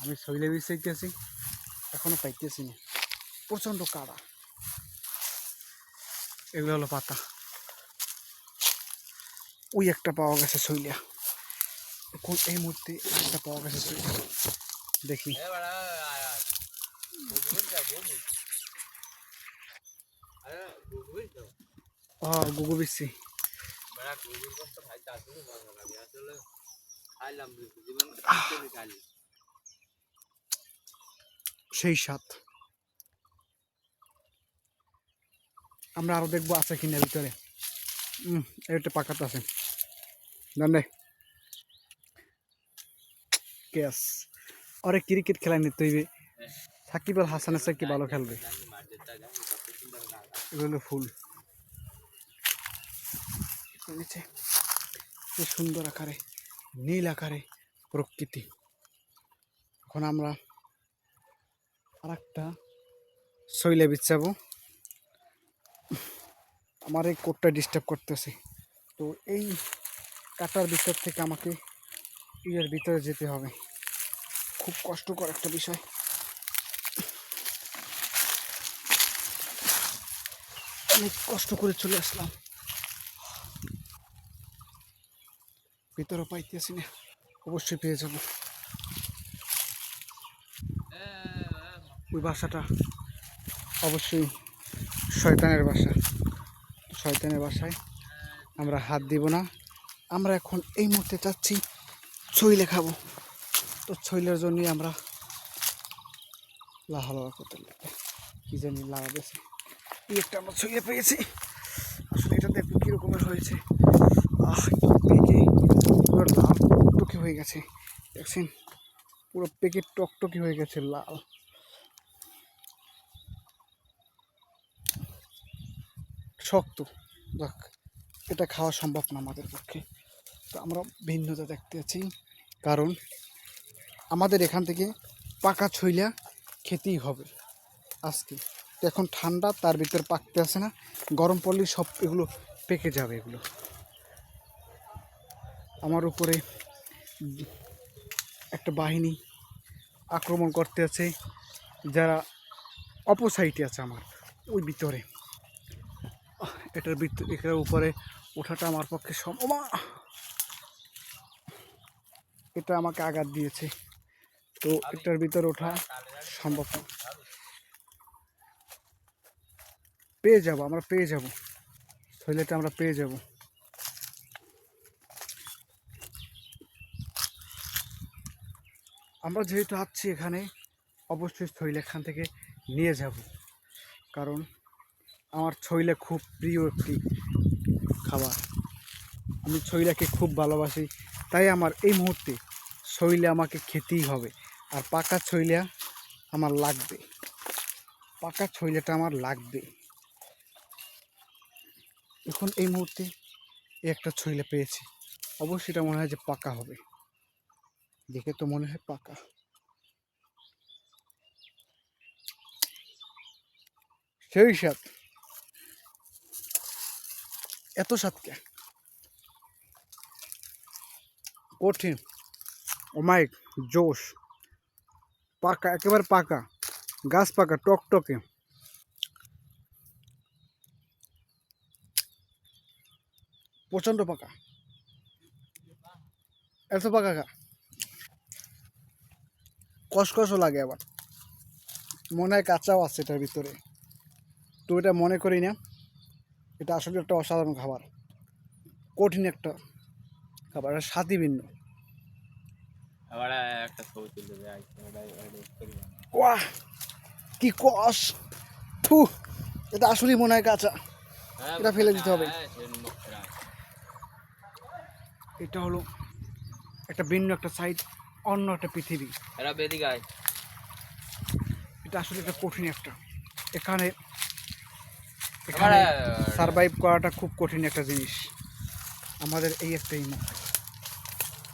আমি শৈলে চাইতেছি এখনও পাইতেছি না। প্রচণ্ড কাদা। এগুলো হলো পাতা। ওই একটা পাওয়া গেছে শৈলিয়া এখন এই মুহূর্তে একটা পাওয়া গেছে শৈলিয়া দেখি। হ্যাঁ গুগু বিসি সেই সাত আমরা আরও দেখব আছে কিনা ভিতরে। এটা পাকাতে আছে। জানে কেস আরে ক্রিকেট খেলা নিতে হইবে। সাকিব আল হাসানের সাথে কি ভালো খেলবে? এগুলো ফুল। সুন্দর আকারে, নীল আকারে প্রকৃতি। এখন আমরা আর একটা শৈলে বিচ্ছাবো আমার এই কোটটা ডিস্টার্ব করতেছে। তো এই কাটার ভিতর থেকে আমাকে ইয়ের ভিতরে যেতে হবে। খুব কষ্টকর একটা বিষয়। অনেক কষ্ট করে চলে আসলাম। ভিতরে পাইতেছি না। অবশ্যই পেয়ে যাব। ওই বাসাটা। অবশ্যই শয়তানের বাসা। শয়তানের বাসায় আমরা হাত দিব না। আমরা এখন এই মুহূর্তে চাচ্ছি ছইলে খাব। তো ছইলের জন্যই আমরা লাহালাহা করতে লাগবে কী জানি লাগাতেছে এই একটা আমরা ছইলে পেয়েছি। আসলে এটা দেখো কীরকমের হয়েছে? আহ লাল টকটকে হয়ে গেছে। দেখছেন? পুরো পেকে টকটকি হয়ে গেছে লাল। শক্ত। যাক, এটা খাওয়া সম্ভব না আমাদের পক্ষে। তো আমরা ভিন্নতা দেখতে আছি। কারণ আমাদের এখান থেকে পাকা ছইলা খেতেই হবে আজকে। তো এখন ঠান্ডা, তার ভিতরে পাকতে আসে না। গরম পড়লেই সব এগুলো পেকে যাবে এগুলো। আমার উপরে একটা বাহিনী আক্রমণ করতে আছে। যারা অপোসাইটে আছে আমার, ওই ভিতরে। এটার ভিতরে এটার উপরে ওঠাটা আমার পক্ষে সম ওমা! এটা আমাকে আঘাত দিয়েছে। তো এটার ভিতরে ওঠা সম্ভব পেয়ে যাব, আমরা পেয়ে যাব। থইলেটা আমরা পেয়ে যাব। আমরা যেহেতু আসছি এখানে, অবশ্যই থইলে এখান থেকে নিয়ে যাব। কারণ আমার ছইলা খুব প্রিয় একটি খাবার। আমি ছইলাকে খুব ভালোবাসি, তাই আমার এই মুহূর্তে ছইলে আমাকে খেতেই হবে। আর পাকা ছইলা আমার লাগবে। পাকা ছইলাটা আমার লাগবে। এখন এই মুহূর্তে একটা ছইলা পেয়েছি। অবশ্যই এটা মনে হয় যে পাকা হবে। দেখে তো মনে হয় পাকা। সেই সাত এত স্বাদ কে কঠিন ওমাইক জোশ। পাকা, একেবারে পাকা। গাছ পাকা টকটকে প্রচণ্ড পাকা। এত পাকা খা কসকসও লাগে আবার। মনে হয় কাঁচাও আছে এটার ভিতরে। তো এটা মনে করি না। এটা আসলে একটা অসাধারণ খাবার। কঠিন একটা খাবার স্বাদই ভিন্ন। ওয়াহ কি কস! থু এটা আসলেই মনে হয় কাঁচা এটা ফেলে দিতে হবে। এটা হলো একটা ভিন্ন একটা সাইড অন্য একটা পৃথিবী। এটা আসলে একটা কঠিন একটা। এখানে এখানে সারভাইভ করাটা খুব কঠিন একটা জিনিস। আমাদের এই একটাই মুখ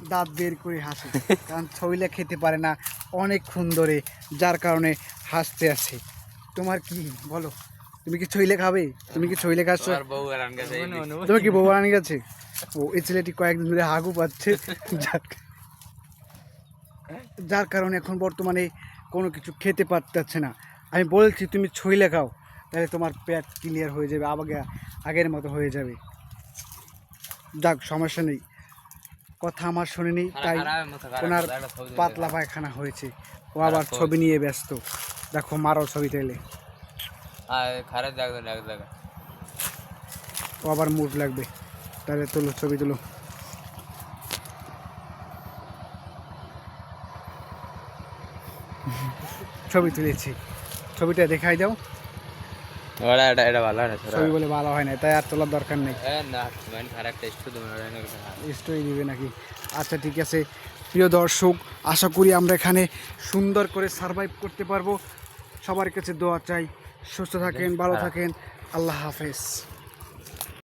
দাঁত বের করে হাসে কারণ ছইলে খেতে পারে না অনেকক্ষণ ধরে যার কারণে হাসতে আছে। তোমার কি? বলো। তুমি কি ছইলে খাবে? তুমি কি ছইলে খাচ্ছ? তোমার কি বউ আনি গেছে? ও এই ছেলেটি কয়েকদিন ধরে হাগু পাচ্ছে। যার কারণে এখন বর্তমানে কোনো কিছু খেতে পারতেছে না। আমি বলছি তুমি ছইলে খাও। তাহলে তোমার পেট ক্লিয়ার হয়ে যাবে আগে আগের মতো হয়ে যাবে। যাক সমস্যা নেই। কথা আমার শুনিনি তাই ওনার পাতলা পায়খানা হয়েছে। ও আবার ছবি নিয়ে ব্যস্ত। দেখো মারো ছবি তেলে দেখ। ও আবার মুড লাগবে। তাহলে তোলো ছবি তুলো। ছবি তুলেছি। ছবিটা দেখাই দাও। ওরা এটা এটা ভালো না ছবি বলে ভালো হয় না তাই আর তোলার দরকার নেই। না মানে স্টোরি দিবে নাকি? আচ্ছা ঠিক আছে। প্রিয় দর্শক আশা করি আমরা এখানে সুন্দর করে সারভাইভ করতে পারব। সবার কাছে দোয়া চাই। সুস্থ থাকেন ভালো থাকেন। আল্লাহ হাফেজ।